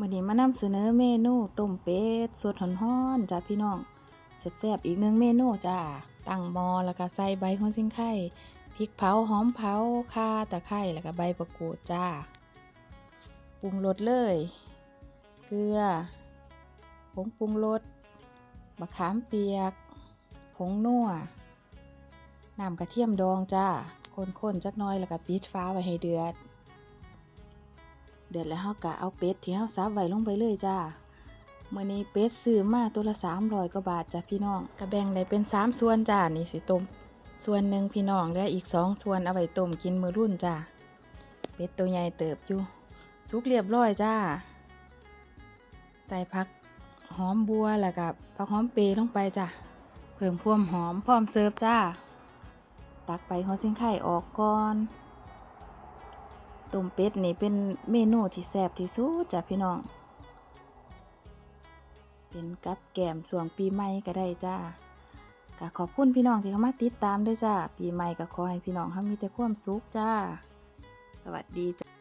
มื่อนี้มานำเสนอเมนูต้มเป็ดสดฮ้อนๆจ้าพี่น้องแซ่บๆอีกหนึ่งเมนูจ้าตั้งหม้อแล้วก็ใส่ใบหัวซิงไข่พริกเผาหอมเผาข่าตะไคร้แล้วก็ใบมะกูดจ้าปรุงรสเลย เกลือผงปรุงรสมะขามเปียก ผงนัวน้ำกระเทียมดองจ้าคนๆจักน้อยแล้วก็ปิดฟ้าไว้ให้เดือด เดือดแล้วเฮากะเอาเป็ดที่เฮาซับไว้ลงไปเลยจ้าเมื้อนี้เป็ดซื้อมาตัวละ300กว่าบาทจ้ะพี่น้องก็แบ่งได้เป็น3ส่วนจ้านี่สิต้มส่วนหนึ่งพี่น้องและอีก2ส่วนเอาไว้ต้มกินมื้อรุ่นจ้าเป็ดตัวใหญ่เติบอยู่สุกเรียบร้อยจ้า ใส่ผักหอมบัวแล้วก็ผักหอมเปรย์ลงไปจ้ะเพิ่มความหอมพร้อมเสิร์ฟจ้า ตักไปหัวซิงไข่ออกก่อน ต้มเป็ดนี่เป็นเมนูที่แซ่บที่สุดจ้ะพี่น้อง เป็นกับแกมส่วงปีใหม่ก็ได้จ้าก็ขอบคุณพี่น้องที่เข้ามาติดตามด้วยจ้า ปีใหม่ก็ขอให้พี่น้องเขามีแต่ความสุขจ้า สวัสดีจ้า